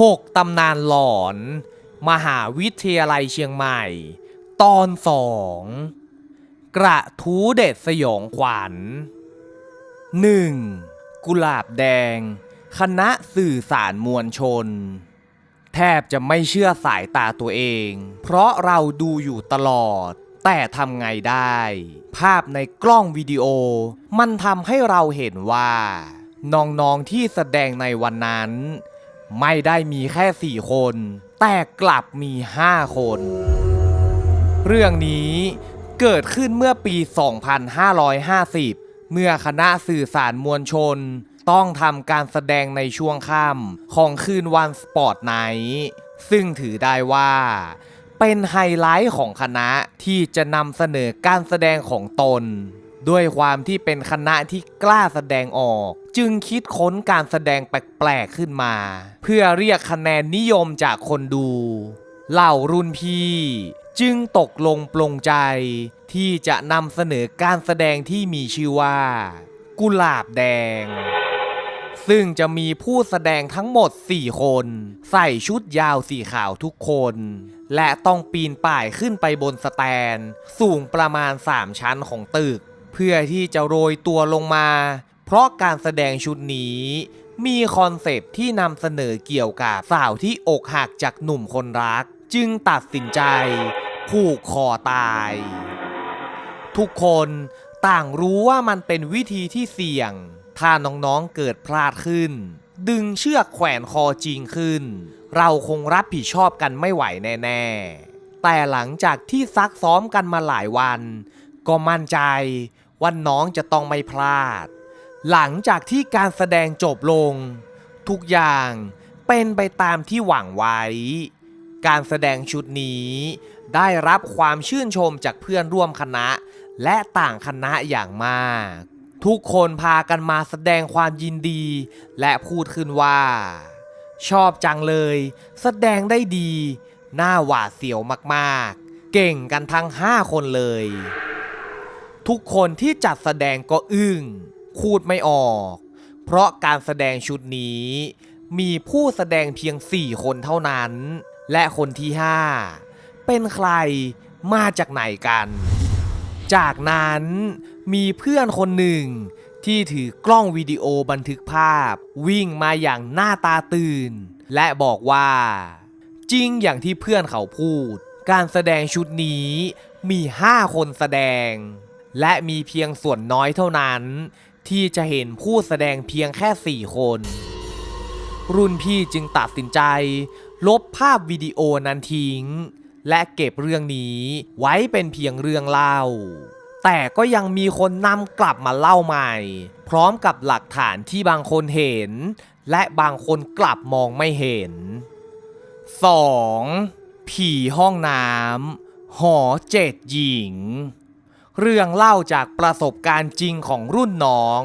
6 ตำนานหลอน มหาวิทยาลัยเชียงใหม่ ตอนสองกระทู้เด็ดสยองขวัญ 1. กุหลาบแดง คณะสื่อสารมวลชน แทบจะไม่เชื่อสายตาตัวเอง เพราะเราดูอยู่ตลอด แต่ทำไงได้ ภาพในกล้องวิดีโอ มันทำให้เราเห็นว่าน้องๆที่แสดงในวันนั้น ไม่ได้มีแค่สี่คน แต่กลับมีห้าคน เรื่องนี้เกิดขึ้นเมื่อปี 2550 เมื่อคณะสื่อสารมวลชน ต้องทำการแสดงในช่วงค่ำของคืนวันสปอร์ตไนท์ซึ่งถือได้ว่าเป็นไฮไลท์ของคณะที่จะนำเสนอการแสดงของตน ด้วยความที่เป็นคณะที่กล้าแสดงออก จึงคิดค้นการแสดงแปลกๆขึ้นมา เพื่อเรียกคะแนนนิยมจากคนดูเหล่ารุ่นพี่ จึงตกลงปลงใจ ที่จะนำเสนอการแสดงที่มีชื่อว่า กุหลาบแดง ซึ่งจะมีผู้แสดงทั้งหมด 4 คน ใส่ชุดยาวสีขาวทุกคน และต้องปีนป่ายขึ้นไปบนสแตน สูงประมาณ 3 ชั้นของตึก เพื่อที่จะโรยตัวลงมา เพราะการแสดงชุดนี้มีคอนเซปต์ที่นำเสนอเกี่ยวกับสาวที่อกหักจากหนุ่มคนรัก จึงตัดสินใจผูกคอตาย ทุกคนต่างรู้ว่ามันเป็นวิธีที่เสี่ยง ถ้าน้องๆเกิดพลาดขึ้น ดึงเชือกแขวนคอจริงขึ้น เราคงรับผิดชอบกันไม่ไหวแน่ๆ แต่หลังจากที่ซักซ้อมกันมาหลายวัน ก็มั่นใจ ว่าน้องจะต้องไม่พลาด หลังจากที่การแสดงจบลง ทุกอย่างเป็นไปตามที่หวังไว้ การแสดงชุดนี้ได้รับความชื่นชมจากเพื่อนร่วมคณะ และต่างคณะอย่างมาก ทุกคนพากันมาแสดงความยินดี และพูดขึ้นว่า ชอบจังเลย แสดงได้ดีน่าหวาดเสียวมากๆ เก่งกันทั้ง 5 คนเลย ทุกคนที่จัดแสดงก็อึ้งพูดไม่ออก เพราะการแสดงชุดนี้ มีผู้แสดงเพียง 4 คนเท่านั้น และคนที่ 5 เป็นใครมาจากไหนกัน จากนั้นมีเพื่อนคนหนึ่งที่ถือกล้องวิดีโอบันทึกภาพ วิ่งมาอย่างหน้าตาตื่น และบอกว่า จริงอย่างที่เพื่อนเขาพูด การแสดงชุดนี้มี 5 คนแสดง และมีเพียงส่วนน้อยเท่านั้น ที่จะเห็นผู้แสดงเพียงแค่ 4 คน รุ่นพี่จึงตัดสินใจ ลบภาพวิดีโอนั้นทิ้ง และเก็บเรื่องนี้ไว้เป็นเพียงเรื่องเล่า แต่ก็ยังมีคนนำกลับมาเล่าใหม่ พร้อมกับหลักฐานที่บางคนเห็น และบางคนกลับมองไม่เห็น 2. ผีห้องน้ำหอเจ็ดหญิง เรื่องเล่าจากประสบการณ์จริงของรุ่นน้อง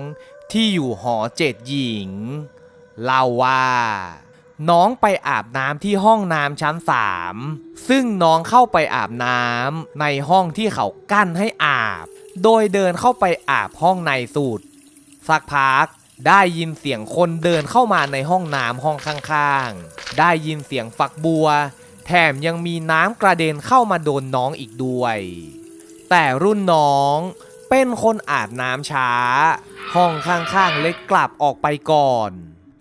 ที่อยู่หอเจ็ดหญิง เล่าว่า น้องไปอาบน้ำที่ห้องน้ำชั้นสามซึ่งน้องเข้าไปอาบน้ำในห้องที่เขากั้นให้อาบ โดยเดินเข้าไปอาบห้องในสุด สักพักได้ยินเสียงคนเดินเข้ามาในห้องน้ำห้องข้างๆ ได้ยินเสียงฝักบัว แถมยังมีน้ำกระเด็นเข้ามาโดนน้องอีกด้วย แต่รุ่นน้องเป็นคนอาบน้ำช้า ห้องข้างๆเล็กกลับออกไปก่อน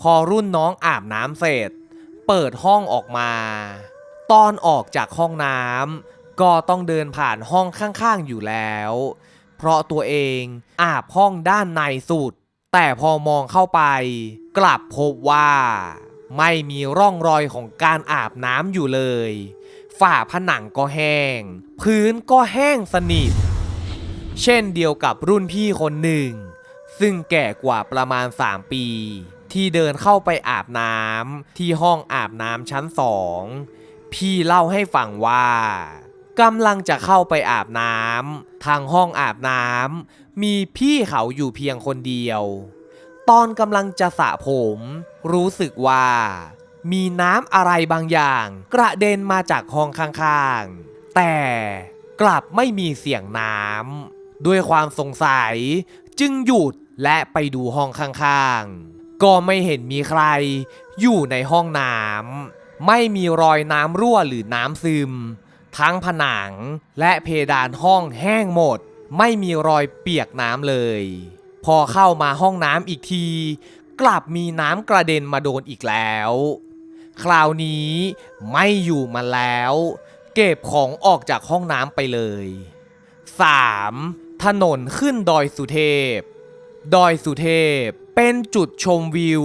พอรุ่นน้องอาบน้ำเสร็จ เปิดห้องออกมา ตอนออกจากห้องน้ำก็ต้องเดินผ่านห้องข้างๆอยู่แล้ว เพราะตัวเองอาบห้องด้านในสุด แต่พอมองเข้าไป กลับพบว่า ไม่มีร่องรอยของการอาบน้ำอยู่เลย ฝาผนังก็แห้ง พื้นก็แห้งสนิท เช่นเดียวกับรุ่นพี่คนหนึ่ง ซึ่งแก่กว่าประมาณ 3 ปี ที่เดินเข้าไปอาบน้ำที่ห้องอาบน้ำชั้นสอง พี่เล่าให้ฟังว่ากำลังจะเข้าไปอาบน้ำทางห้องอาบน้ำมีพี่เขาอยู่เพียงคนเดียว ตอนกำลังจะสระผม รู้สึกว่า มีน้ำอะไรบางอย่าง กระเด็นมาจากห้องข้างๆ แต่กลับไม่มีเสียงน้ำด้วยความสงสัยจึงหยุดและไปดูห้องข้างๆ ก็ไม่เห็นมีใครอยู่ในห้องน้ำไม่มีรอยน้ำรั่วหรือน้ำซึม ทั้งผนังและเพดานห้องแห้งหมด ไม่มีรอยเปียกน้ำเลย พอเข้ามาห้องน้ำอีกที กลับมีน้ำกระเด็นมาโดนอีกแล้ว คราวนี้ไม่อยู่มาแล้ว เก็บของออกจากห้องน้ำไปเลย 3. ถนนขึ้นดอยสุเทพ ดอยสุเทพเป็นจุดชมวิว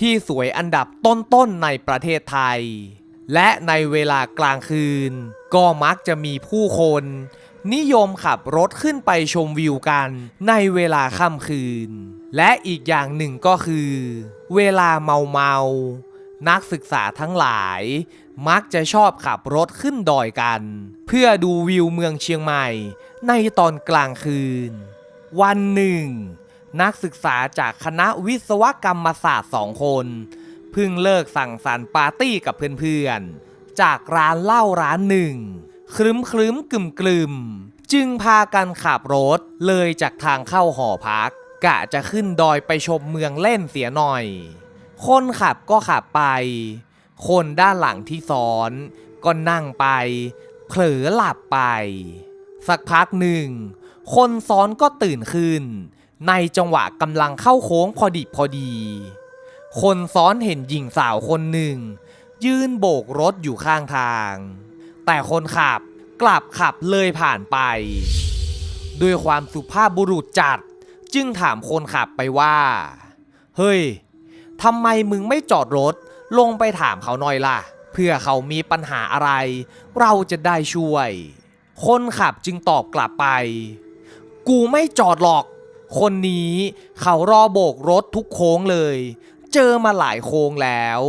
ที่สวยอันดับต้นๆในประเทศไทย และในเวลากลางคืน ก็มักจะมีผู้คน นิยมขับรถขึ้นไปชมวิวกันในเวลาค่ำคืน และอีกอย่างหนึ่งก็คือ เวลาเมาเมา นักศึกษาทั้งหลาย มักจะชอบขับรถขึ้นดอยกัน เพื่อดูวิวเมืองเชียงใหม่ ในตอนกลางคืน วันหนึ่ง นักศึกษาจากคณะวิศวกรรมศาสตร์สองคนเพิ่งเลิกสั่งสรรค์ปาร์ตี้กับเพื่อนๆ จากร้านเหล้าร้านหนึ่งครึ้มครึ้มกึมกลึมๆจึงพากันขับรถเลยจากทางเข้าหอพัก กะจะขึ้นดอยไปชมเมืองเล่นเสียหน่อย คนขับก็ขับไป คนด้านหลังที่ซ้อน ก็นั่งไป เผลอหลับไป สักพักหนึ่ง คนซ้อนก็ตื่นขึ้น ในจังหวะกำลังเข้าโค้งพอดิบพอดี คนซ้อนเห็นหญิงสาวคนหนึ่ง ยืนโบกรถอยู่ข้างทาง แต่คนขับกลับขับเลยผ่านไปด้วยความสุภาพบุรุษจัด จึงถามคนขับไปว่า เฮ้ย ทำไมมึงไม่จอดรถ ลงไปถามเขาหน่อยล่ะ เพื่อเขามีปัญหาอะไร เราจะได้ช่วย คนขับจึงตอบกลับไป กูไม่จอดหรอก คนนี้เขารอโบกรถทุกโค้งเลย เจอมาหลายโค้งแล้ว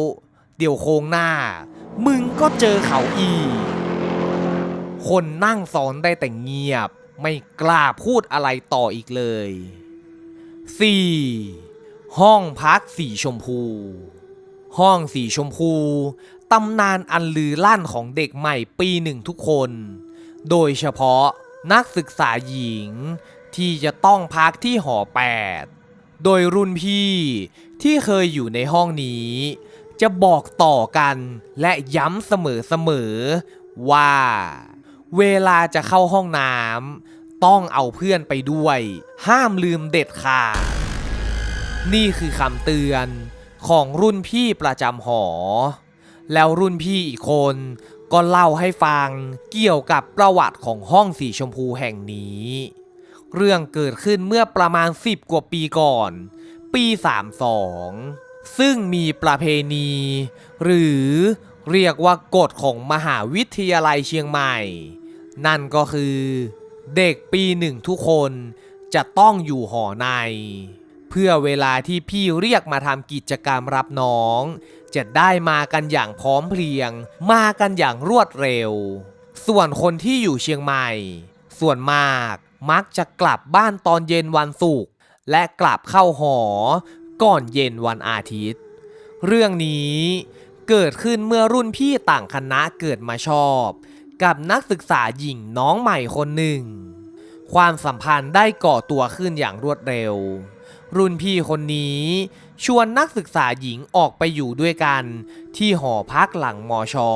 เดี๋ยวโค้งหน้า มึงก็เจอเขาอีก คนนั่งซอนได้แต่เงียบ ไม่กล้าพูดอะไรต่ออีกเลย 4. ห้องพักสีชมพู ห้องสีชมพู ตำนานอันลือลั่นของเด็กใหม่ปีหนึ่งทุกคน โดยเฉพาะนักศึกษาหญิงที่จะต้องพักที่หอ8โดยรุ่นพี่ที่เคยอยู่ในห้องนี้ จะบอกต่อกันและย้ำเสมอๆว่า เวลาจะเข้าห้องน้ำต้องเอาเพื่อนไปด้วย ห้ามลืมเด็ดขาด นี่คือคำเตือนของรุ่นพี่ประจำหอ แล้วรุ่นพี่อีกคนก็เล่าให้ฟังเกี่ยวกับประวัติของห้องสีชมพูแห่งนี้ เรื่องเกิดขึ้นเมื่อประมาณ 10 กว่าปีก่อน ปี 32 ซึ่งมีประเพณี หรือเรียกว่ากฎของมหาวิทยาลัยเชียงใหม่ นั่นก็คือ เด็กปีหนึ่งทุกคนจะต้องอยู่หอใน เพื่อเวลาที่พี่เรียกมาทำกิจกรรมรับน้อง จะได้มากันอย่างพร้อมเพรียง มากันอย่างรวดเร็ว ส่วนคนที่อยู่เชียงใหม่ ส่วนมากมักจะกลับบ้านตอนเย็นวันศุกร์และกลับเข้าหอ ก่อนเย็นวันอาทิตย์ เรื่องนี้เกิดขึ้นเมื่อรุ่นพี่ต่างคณะเกิดมาชอบ กับนักศึกษาหญิงน้องใหม่คนหนึ่ง ความสัมพันธ์ได้ก่อตัวขึ้นอย่างรวดเร็ว รุ่นพี่คนนี้ชวนนักศึกษาหญิงออกไปอยู่ด้วยกันที่หอพักหลังมอชอ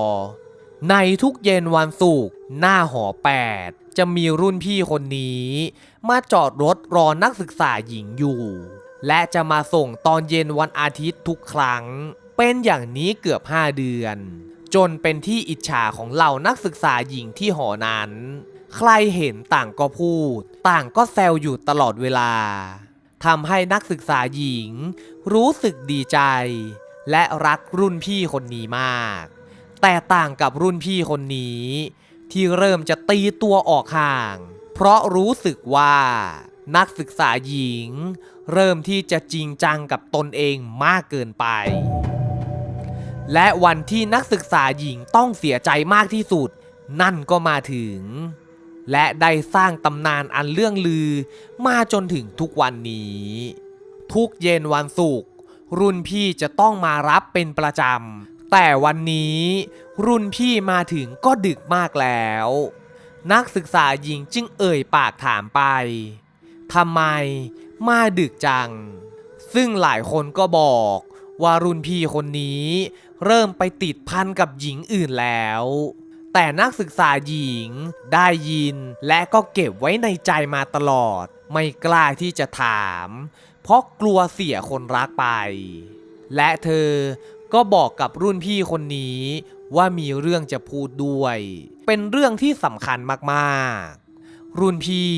ในทุกเย็นวันศุกร์หน้าหอ 8 จะมีรุ่นพี่คนนี้ มาจอดรถรอนักศึกษาหญิงอยู่ และจะมาส่งตอนเย็นวันอาทิตย์ทุกครั้ง เป็นอย่างนี้เกือบ 5 เดือน จนเป็นที่อิจฉาของเหล่านักศึกษาหญิงที่หอนั้น ใครเห็นต่างก็พูด ต่างก็แซวอยู่ตลอดเวลา ทำให้นักศึกษาหญิง รู้สึกดีใจ และรักรุ่นพี่คนนี้มาก แต่ต่างกับรุ่นพี่คนนี้ ที่เริ่มจะตีตัวออกห่าง เพราะรู้สึกว่านักศึกษาหญิง เริ่มที่จะจริงจังกับตนเองมากเกินไป และวันที่นักศึกษาหญิงต้องเสียใจมากที่สุด นั่นก็มาถึง และได้สร้างตำนานอันเรื่องลือมาจนถึงทุกวันนี้ ทุกเย็นวันศุกร์รุ่นพี่จะต้องมารับเป็นประจำ แต่วันนี้รุ่นพี่มาถึงก็ดึกมากแล้ว นักศึกษาหญิงจึงเอ่ยปากถามไปทำไมมาดึกจัง ซึ่งหลายคนก็บอกว่ารุ่นพี่คนนี้เริ่มไปติดพันกับหญิงอื่นแล้ว แต่นักศึกษาหญิงได้ยินและก็เก็บไว้ในใจมาตลอด ไม่กล้าที่จะถาม เพราะกลัวเสียคนรักไป และเธอก็บอกกับรุ่นพี่คนนี้ ว่ามีเรื่องจะพูดด้วย เป็นเรื่องที่สำคัญมากๆ รุ่นพี่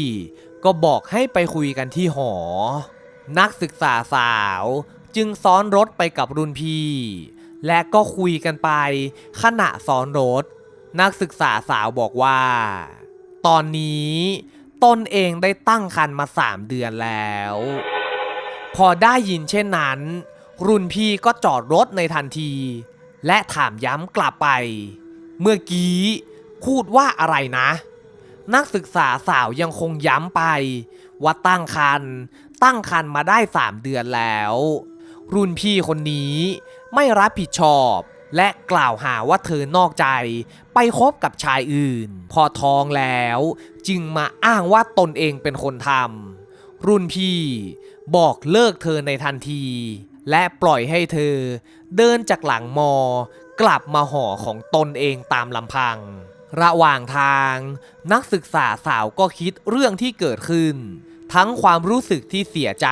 ก็บอกให้ไปคุยกันที่หอ นักศึกษาสาวจึงซ้อนรถไปกับรุ่นพี่ และก็คุยกันไป ขณะซ้อนรถ นักศึกษาสาวบอกว่า ตอนนี้ตนเองได้ตั้งครรภ์มาสามเดือนแล้ว พอได้ยินเช่นนั้น รุ่นพี่ก็จอดรถในทันที และถามย้ำกลับไป เมื่อกี้พูดว่าอะไรนะ นักศึกษาสาวยังคงย้ำไป ว่าตั้งคันตั้งคันมาได้ 3 เดือนแล้ว รุ่นพี่คนนี้ไม่รับผิดชอบ และกล่าวหาว่าเธอนอกใจไปคบกับชายอื่น พอท้องแล้ว จึงมาอ้างว่าตนเองเป็นคนทำรุ่นพี่บอกเลิกเธอในทันที และปล่อยให้เธอ เดินจากหลังมอกลับมาหอของตนเองตามลำพัง ระหว่างทาง นักศึกษาสาวก็คิดเรื่องที่เกิดขึ้น ทั้งความรู้สึกที่เสียใจ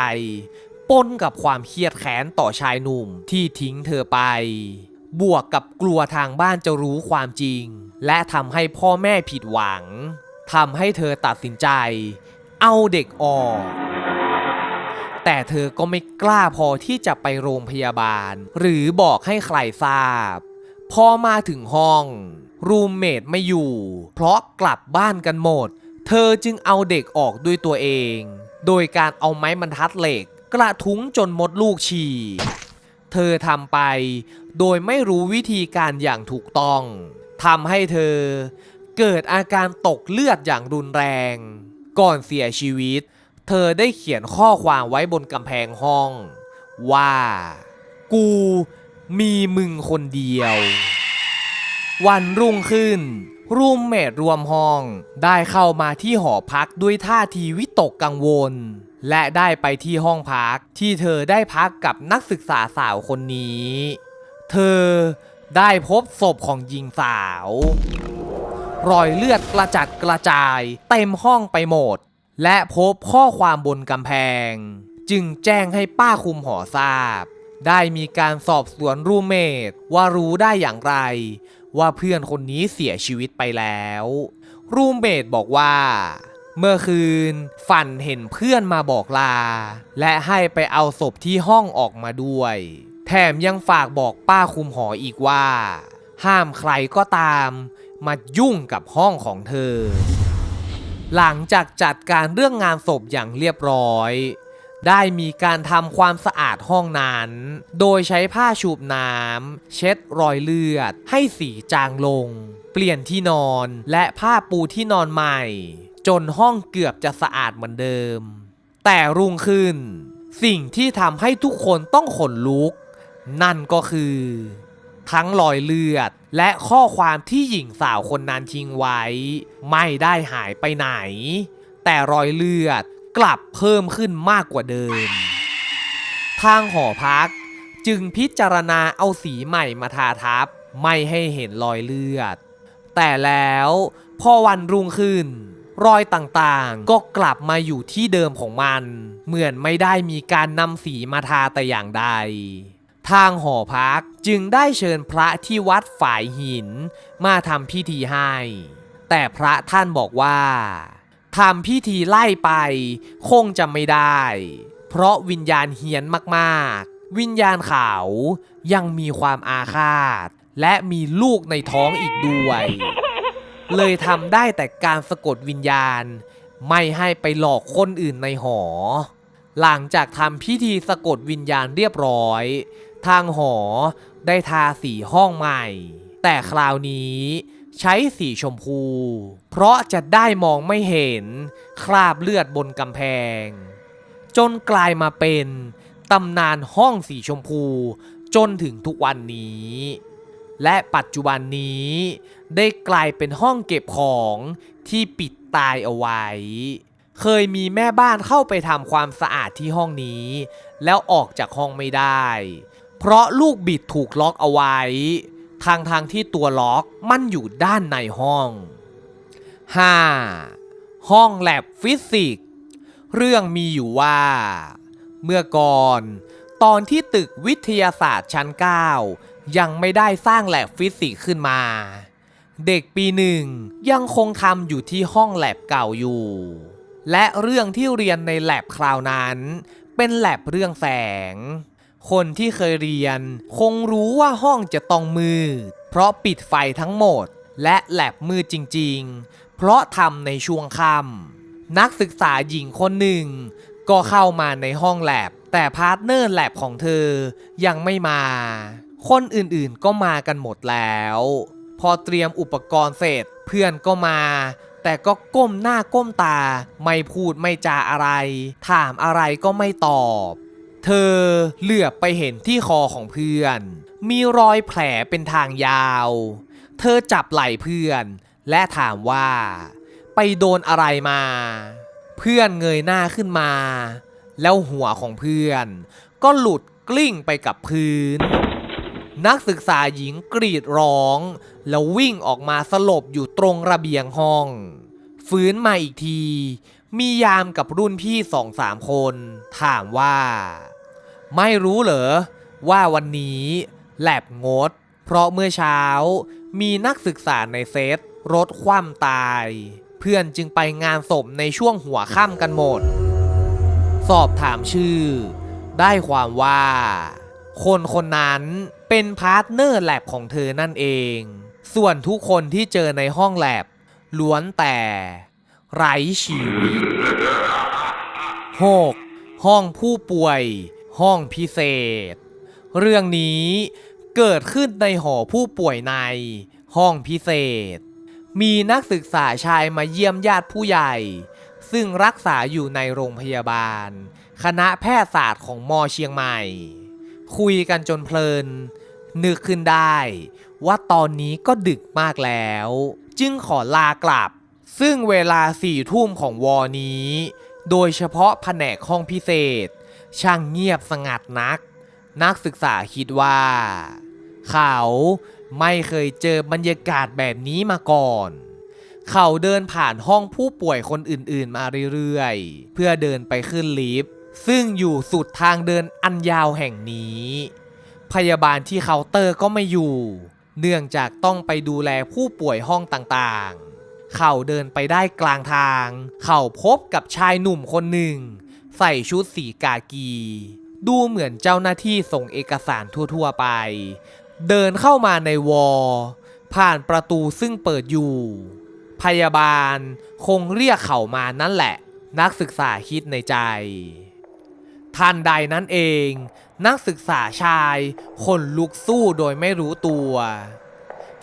ปนกับความเครียดแค้นต่อชายหนุ่มที่ทิ้งเธอไป บวกกับกลัวทางบ้านจะรู้ความจริง และทำให้พ่อแม่ผิดหวังทำให้เธอตัดสินใจ เอาเด็กออก แต่เธอก็ไม่กล้าพอที่จะไปโรงพยาบาล หรือบอกให้ใครทราบ พอมาถึงห้อง รูมเมทไม่อยู่ เพราะกลับบ้านกันหมด เธอจึงเอาเด็กออกด้วยตัวเอง โดยการเอาไม้บรรทัดเหล็ก กระทุ้งจนมดลูกฉี่ เธอทำไป โดยไม่รู้วิธีการอย่างถูกต้องทำให้เธอ เกิดอาการตกเลือดอย่างรุนแรง ก่อนเสียชีวิต เธอได้เขียนข้อความไว้บนกำแพงห้อง ว่า กูมีมึงคนเดียว วันรุ่งขึ้น รูมเมทรวมห้องได้เข้ามาที่หอพักด้วยท่าทีวิตกกังวล และได้ไปที่ห้องพักที่เธอได้พักกับนักศึกษาสาวคนนี้ เธอได้พบศพของหญิงสาว รอยเลือดกระจัดกระจายเต็มห้องไปหมด และพบข้อความบนกำแพง จึงแจ้งให้ป้าคุมหอทราบ ได้มีการสอบสวนรูเมทว่ารู้ได้อย่างไร ว่าเพื่อนคนนี้เสียชีวิตไปแล้ว รูเมทบอกว่า เมื่อคืน ฝันเห็นเพื่อนมาบอกลา และให้ไปเอาศพที่ห้องออกมาด้วย แถมยังฝากบอกป้าคุมหออีกว่า ห้ามใครก็ตาม มายุ่งกับห้องของเธอ หลังจากจัดการเรื่องงานศพอย่างเรียบร้อย ได้มีการทำความสะอาดห้องนั้น โดยใช้ผ้าชูบน้ำเช็ดรอยเลือด ให้สีจางลง เปลี่ยนที่นอนและผ้าปูที่นอนใหม่ จนห้องเกือบจะสะอาดเหมือนเดิม แต่รุ่งขึ้น สิ่งที่ทำให้ทุกคนต้องขนลุก นั่นก็คือ ทั้งรอยเลือดและข้อความที่หญิงสาวคนนั้นทิ้งไว้ ไม่ได้หายไปไหน แต่รอยเลือดกลับเพิ่มขึ้นมากกว่าเดิม ทางหอพักจึงพิจารณาเอาสีใหม่มาทาทับ ไม่ให้เห็นรอยเลือด แต่แล้วพอวันรุ่งขึ้น รอยต่างๆ ก็กลับมาอยู่ที่เดิมของมัน เหมือนไม่ได้มีการนำสีมาทาแต่อย่างใด ทางหอพักจึงได้เชิญพระที่วัดฝ่ายหิน มาทำพิธีให้ แต่พระท่านบอกว่าทำพิธีไล่ไป คงจะไม่ได้ เพราะวิญญาณเฮียนมากๆ วิญญาณขาวยังมีความอาฆาต และมีลูกในท้องอีกด้วย เลยทำได้แต่การสะกดวิญญาณ ไม่ให้ไปหลอกคนอื่นในหอ หลังจากทำพิธีสะกดวิญญาณเรียบร้อย ทางหอได้ทาสีห้องใหม่ แต่คราวนี้ใช้สีชมพู เพราะจะได้มองไม่เห็น คราบเลือดบนกำแพง จนกลายมาเป็นตำนานห้องสีชมพูจนถึงทุกวันนี้ และปัจจุบันนี้ ได้กลายเป็นห้องเก็บของที่ปิดตายเอาไว้ เคยมีแม่บ้านเข้าไปทำความสะอาดที่ห้องนี้ แล้วออกจากห้องไม่ได้ เพราะลูกบิดถูกล็อกเอาไว้ ทางทางที่ตัวล็อกมันอยู่ด้านในห้อง 5. ห้องแลบฟิสิกส์เรื่องมีอยู่ว่า เมื่อก่อนตอนที่ตึกวิทยาศาสตร์ชั้น 9 ยังไม่ได้สร้างแลบฟิสิกส์ขึ้นมา เด็กปีหนึ่งยังคงทำอยู่ที่ห้องแลบเก่าอยู่ และเรื่องที่เรียนในแลบคราวนั้น เป็นแลบเรื่องแสง คนที่เคยเรียนคงรู้ว่าห้องจะต้องมืด เพราะปิดไฟทั้งหมด และแลบมืดจริง ๆ เพราะทำในช่วงค่ำนักศึกษาหญิงคนหนึ่ง ก็เข้ามาในห้องแลบแต่พาร์ทเนอร์แลบของเธอยังไม่มา คนอื่นๆก็มากันหมดแล้ว พอเตรียมอุปกรณ์เสร็จเพื่อนก็มา แต่ก็ก้มหน้าก้มตา ไม่พูดไม่จาอะไร ถามอะไรก็ไม่ตอบ เธอเหลือบไปเห็นที่คอของเพื่อน มีรอยแผลเป็นทางยาว เธอจับไหล่เพื่อน และถามว่า ไปโดนอะไรมา เพื่อนเงยหน้าขึ้นมา แล้วหัวของเพื่อน ก็หลุดกลิ้งไปกับพื้น นักศึกษาหญิงกรีดร้อง แล้ววิ่งออกมาสลบอยู่ตรงระเบียงห้อง ฟื้นมาอีกที มียามกับรุ่นพี่สองสามคน ถามว่า ไม่รู้เหรอ ว่าวันนี้แลบงด เพราะเมื่อเช้า มีนักศึกษาในเซตรถคว่ำตาย เพื่อนจึงไปงานศพในช่วงหัวค่ำกันหมด สอบถามชื่อ ได้ความว่า คนคนนั้น เป็นพาร์ทเนอร์แลบของเธอนั่นเอง ส่วนทุกคนที่เจอในห้องแลบล้วนแต่ ไร้ชีวิต 6. ห้องผู้ป่วย ห้องพิเศษ เรื่องนี้เกิดขึ้นในหอผู้ป่วยใน ห้องพิเศษ มีนักศึกษาชายมาเยี่ยมญาติผู้ใหญ่ ซึ่งรักษาอยู่ในโรงพยาบาล คณะแพทยศาสตร์ของมอเชียงใหม่ คุยกันจนเพลิน นึกขึ้นได้ ว่าตอนนี้ก็ดึกมากแล้ว จึงขอลากลับ ซึ่งเวลาสี่ทุ่มของวอนี้ โดยเฉพาะแผนกห้องพิเศษ ช่างเงียบสงัดนัก นักศึกษาคิดว่า เขาไม่เคยเจอบรรยากาศแบบนี้มาก่อน เขาเดินผ่านห้องผู้ป่วยคนอื่นๆมาเรื่อยๆ เพื่อเดินไปขึ้นลิฟต์ซึ่งอยู่สุดทางเดินอันยาวแห่งนี้ พยาบาลที่เคาน์เตอร์ก็ไม่อยู่ เนื่องจากต้องไปดูแลผู้ป่วยห้องต่างๆ เขาเดินไปได้กลางทาง เขาพบกับชายหนุ่มคนหนึ่ง ใส่ชุดสีกากี ดูเหมือนเจ้าหน้าที่ส่งเอกสารทั่วๆไป เดินเข้ามาในวอ ผ่านประตูซึ่งเปิดอยู่ พยาบาลคงเรียกเขามานั่นแหละ นักศึกษาคิดในใจทันใดนั้นเอง นักศึกษาชายคนลุกสู้โดยไม่รู้ตัว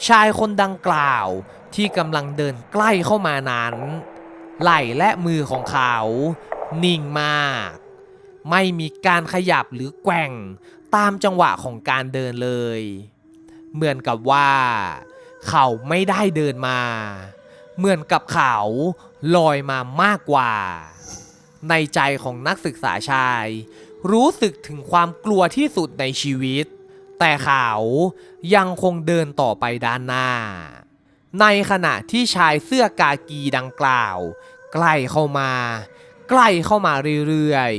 ชายคนดังกล่าวที่กำลังเดินใกล้เข้ามานั้น ไหล่และมือของเขา นิ่งมาก ไม่มีการขยับหรือแกว่งตามจังหวะของการเดินเลย เหมือนกับว่า เขาไม่ได้เดินมา เหมือนกับเขาลอยมามากกว่า ในใจของนักศึกษาชาย รู้สึกถึงความกลัวที่สุดในชีวิต แต่เขายังคงเดินต่อไปด้านหน้า ในขณะที่ชายเสื้อกากีดังกล่าว ใกล้เข้ามา ใกล้เข้ามาเรื่อย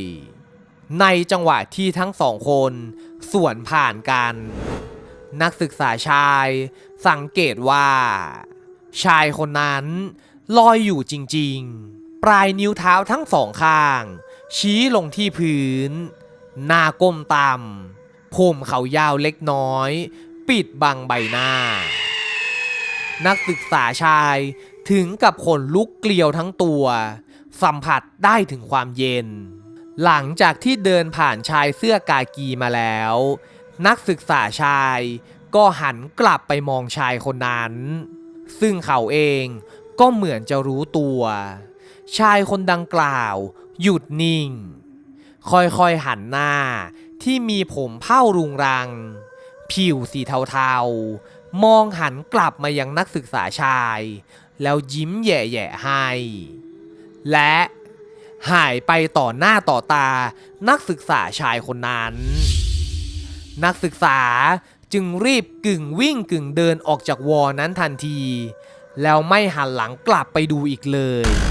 ๆ ในจังหวะที่ทั้งสองคนสวนผ่านกัน นักศึกษาชายสังเกตว่า ชายคนนั้นลอยอยู่จริงๆ ปลายนิ้วเท้าทั้งสองข้าง ชี้ลงที่พื้น หน้าก้มต่ำผมเขายาวเล็กน้อย ปิดบังใบหน้า นักศึกษาชายถึงกับขนลุกเกลียวทั้งตัว สัมผัสได้ถึงความเย็น หลังจากที่เดินผ่านชายเสื้อกากีมาแล้ว นักศึกษาชายก็หันกลับไปมองชายคนนั้น ซึ่งเขาเองก็เหมือนจะรู้ตัว ชายคนดังกล่าว หยุดนิ่ง ค่อยๆหันหน้าที่มีผมเผ้ารุงรัง ผิวสีเทาๆ มองหันกลับมายังนักศึกษาชาย แล้วยิ้มแย่ๆให้ และหายไปต่อหน้าต่อตานักศึกษาชายคนนั้น นักศึกษาจึงรีบกึ่งวิ่งกึ่งเดินออกจากวอนั้นทันที แล้วไม่หันหลังกลับไปดูอีกเลย